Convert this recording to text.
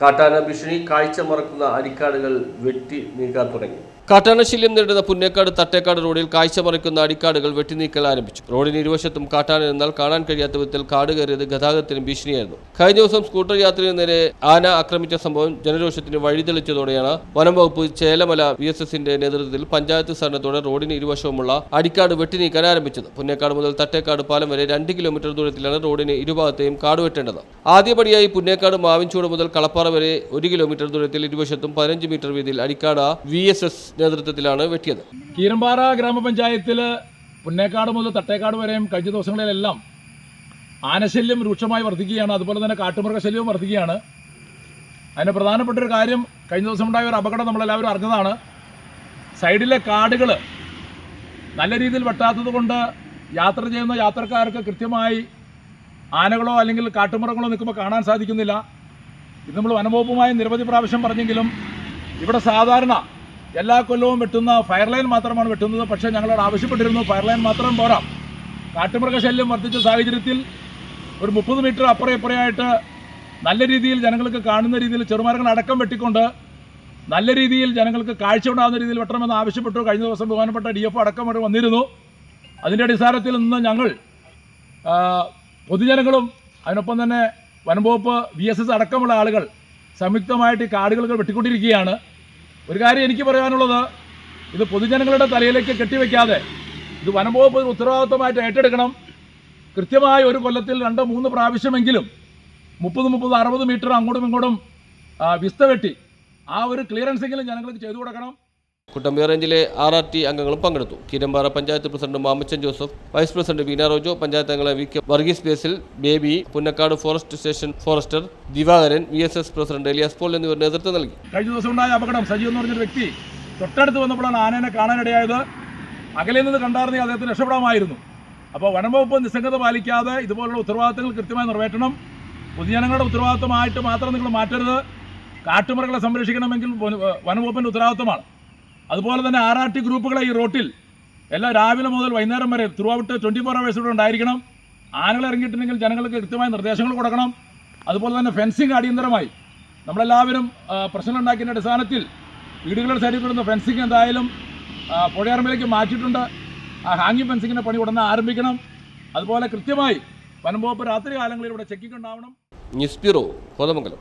കാട്ടാന ഭീഷണി കാഴ്ച മറക്കുന്ന അരിക്കാടുകൾ വെട്ടി നീക്കാൻ തുടങ്ങി. കാട്ടാനശല്യം നേരിടുന്ന പുന്നേക്കാട് തട്ടേക്കാട് റോഡിൽ കാഴ്ച മറിക്കുന്ന അടിക്കാടുകൾ വെട്ടിനീക്കൽ ആരംഭിച്ചു. റോഡിന് ഇരുവശത്തും കാട്ടാന എന്നാൽ കാണാൻ കഴിയാത്ത വിധത്തിൽ കാട് കയറിയത് ഗതാഗതത്തിന് ഭീഷണിയായിരുന്നു. കഴിഞ്ഞ ദിവസം സ്കൂട്ടർ യാത്രികന് നേരെ ആന ആക്രമിച്ച സംഭവം ജനരോഷത്തിന് വഴിതെളിച്ചതോടെയാണ് വനം വകുപ്പ് ചേലമല വി എസ് എസിന്റെ നേതൃത്വത്തിൽ പഞ്ചായത്ത് സഹകരണത്തോടെ റോഡിന് ഇരുവശവുമുള്ള അടിക്കാട് വെട്ടിനീക്കാൻ ആരംഭിച്ചത്. പുന്നേക്കാട് മുതൽ തട്ടേക്കാട് പാലം വരെ രണ്ട് കിലോമീറ്റർ ദൂരത്തിലാണ് റോഡിന് ഇരുഭാഗത്തെയും കാട് വെട്ടേണ്ടത്. ആദ്യപടിയായി പുന്നേക്കാട് മാവിൻചൂട് മുതൽ കളപ്പാറ വരെ ഒരു കിലോമീറ്റർ ദൂരത്തിൽ ഇരുവശത്തും പതിനഞ്ച് മീറ്റർ വീതിയിൽ അടിക്കാട വി എസ് എസ് നേതൃത്വത്തിലാണ് വെട്ടിയത്. കീരമ്പാറ ഗ്രാമപഞ്ചായത്തിൽ പുന്നേക്കാട് മുതൽ തട്ടേക്കാട് വരെയും കഴിഞ്ഞ ദിവസങ്ങളിലെല്ലാം ആനശല്യം രൂക്ഷമായി വർദ്ധിക്കുകയാണ്. അതുപോലെ തന്നെ കാട്ടുമൃഗശല്യവും വർദ്ധിക്കുകയാണ്. അതിന് പ്രധാനപ്പെട്ട ഒരു കാര്യം കഴിഞ്ഞ ദിവസം ഉണ്ടായ ഒരു അപകടം നമ്മളെല്ലാവരും അറിഞ്ഞതാണ്. സൈഡിലെ കാടുകൾ നല്ല രീതിയിൽ വെട്ടാത്തത് കൊണ്ട് യാത്ര ചെയ്യുന്ന യാത്രക്കാർക്ക് കൃത്യമായി ആനകളോ അല്ലെങ്കിൽ കാട്ടുമൃഗങ്ങളോ നിൽക്കുമ്പോൾ കാണാൻ സാധിക്കുന്നില്ല. ഇത് നമ്മൾ വനംവകുപ്പുമായി നിരവധി പ്രാവശ്യം പറഞ്ഞെങ്കിലും ഇവിടെ സാധാരണ എല്ലാ കൊല്ലവും വെട്ടുന്ന ഫയർ ലൈൻ മാത്രമാണ് വെട്ടുന്നത്. പക്ഷേ ഞങ്ങളോട് ആവശ്യപ്പെട്ടിരുന്നു ഫയർ ലൈൻ മാത്രം പോരാ. കാട്ടുമൃഗശല്യം വർദ്ധിച്ച സാഹചര്യത്തിൽ ഒരു മുപ്പത് മീറ്റർ അപ്പുറം ഇപ്പുറയായിട്ട് നല്ല രീതിയിൽ ജനങ്ങൾക്ക് കാണുന്ന രീതിയിൽ ചെറുമരങ്ങൾ അടക്കം വെട്ടിക്കൊണ്ട് നല്ല രീതിയിൽ ജനങ്ങൾക്ക് കാഴ്ച ഉണ്ടാകുന്ന രീതിയിൽ വെട്ടണമെന്ന് ആവശ്യപ്പെട്ടു. കഴിഞ്ഞ ദിവസം ബഹുമാനപ്പെട്ട ഡി എഫ് അടക്കം വന്നിരുന്നു. അതിന്റെ അടിസ്ഥാനത്തിൽ നിന്ന് ഞങ്ങൾ പൊതുജനങ്ങളും അതിനൊപ്പം തന്നെ വനംവകുപ്പ് വി എസ് എസ് അടക്കമുള്ള ആളുകൾ സംയുക്തമായിട്ട് ഈ കാടുകൾ വെട്ടിക്കൊണ്ടിരിക്കുകയാണ്. ഒരു കാര്യം എനിക്ക് പറയാനുള്ളത് ഇത് പൊതുജനങ്ങളുടെ തലയിലേക്ക് കെട്ടിവെക്കാതെ ഇത് വനംവകുപ്പ് ഉത്തരവാദിത്വമായിട്ട് ഏറ്റെടുക്കണം. കൃത്യമായ ഒരു കൊല്ലത്തിൽ രണ്ടോ മൂന്ന് പ്രാവശ്യമെങ്കിലും മുപ്പത് മുപ്പത് അറുപത് മീറ്റർ അങ്ങോട്ടും ഇങ്ങോട്ടും വിസ്ത വെട്ടി ആ ഒരു ക്ലിയറൻസെങ്കിലും ജനങ്ങൾക്ക് ചെയ്തു കൊടുക്കണം. കുട്ടമ്പി റേഞ്ചിലെ ആർ ആർ ടി അംഗങ്ങളും പങ്കെടുത്തു. Keerampara panchayat president Mamachan Joseph vice president Veena Rojo panchayat അംഗങ്ങളെ V K Varghese Basil Baby Punnakkad forest station forester Divakaran V S S president Elias Paul എന്നിവർ നേതൃത്വം നൽകി. കഴിഞ്ഞ ദിവസം ഉണ്ടായ അപകടം സജീവ് എന്ന് പറഞ്ഞൊരു വ്യക്തി തൊട്ടടുത്ത് വന്നപ്പോഴാണ് ആനേനെ കാണാനിടയായത്. അകലെ നിന്ന് കണ്ടായിരുന്നെങ്കിൽ അദ്ദേഹത്തിന് രക്ഷപ്പെടാമായിരുന്നു. അപ്പോൾ വനംവകുപ്പ് നിസ്സംഗത പാലിക്കാതെ ഇതുപോലുള്ള ഉത്തരവാദിത്തങ്ങൾ കൃത്യമായി നിറവേറ്റണം. പൊതുജനങ്ങളുടെ ഉത്തരവാദിത്തമായിട്ട് മാത്രം നിങ്ങൾ മാറ്റരുത്. കാട്ടുമൃഗങ്ങളെ സംരക്ഷിക്കണമെങ്കിൽ വന- വനംവകുപ്പിന്റെ ഉത്തരവാദിത്തമാണ്. അതുപോലെ തന്നെ ആർ ആർ ടി ഗ്രൂപ്പുകളെ ഈ റോട്ടിൽ എല്ലാം രാവിലെ മുതൽ വൈകുന്നേരം വരെ throughout twenty four hours ഇവിടെ ഉണ്ടായിരിക്കണം. ആനകൾ ഇറങ്ങിയിട്ടുണ്ടെങ്കിൽ ജനങ്ങൾക്ക് കൃത്യമായ നിർദ്ദേശങ്ങൾ കൊടുക്കണം. അതുപോലെ തന്നെ ഫെൻസിങ് അടിയന്തരമായി. നമ്മളെല്ലാവരും പ്രശ്നം ഉണ്ടാക്കിയ അടിസ്ഥാനത്തിൽ വീടുകളുടെ സൈഡിൽ കിടന്ന ഫെൻസിങ് എന്തായാലും പുഴയറമ്പിലേക്ക് മാറ്റിയിട്ടുണ്ട്. ആ ഹാങ്ങിങ് ഫെൻസിങ്ങിന്റെ പണി ഉടനെ ആരംഭിക്കണം. അതുപോലെ കൃത്യമായി വനംവകുപ്പ് രാത്രി കാലങ്ങളിൽ ഇവിടെ ചെക്കിംഗ് ഉണ്ടാവണം. News bureau Kothamangalam.